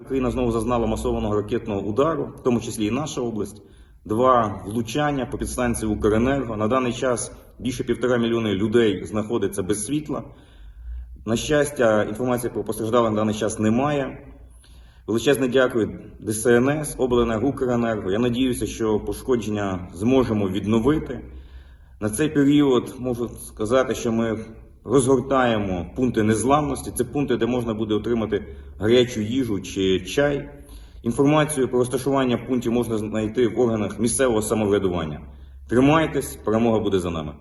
Україна знову зазнала масованого ракетного удару, в тому числі і наша область. Два влучання по підстанції Укренерго. На даний час більше півтора мільйони людей знаходиться без світла. На щастя, інформації про постраждалих на даний час немає. Величезне дякую ДСНС, Обленерго, Укренерго. Я надіюся, що пошкодження зможемо відновити. На цей період можу сказати, що ми розгортаємо пункти незламності. Це пункти, де можна буде отримати гарячу їжу чи чай. Інформацію про розташування пунктів можна знайти в органах місцевого самоврядування. Тримайтесь, перемога буде за нами.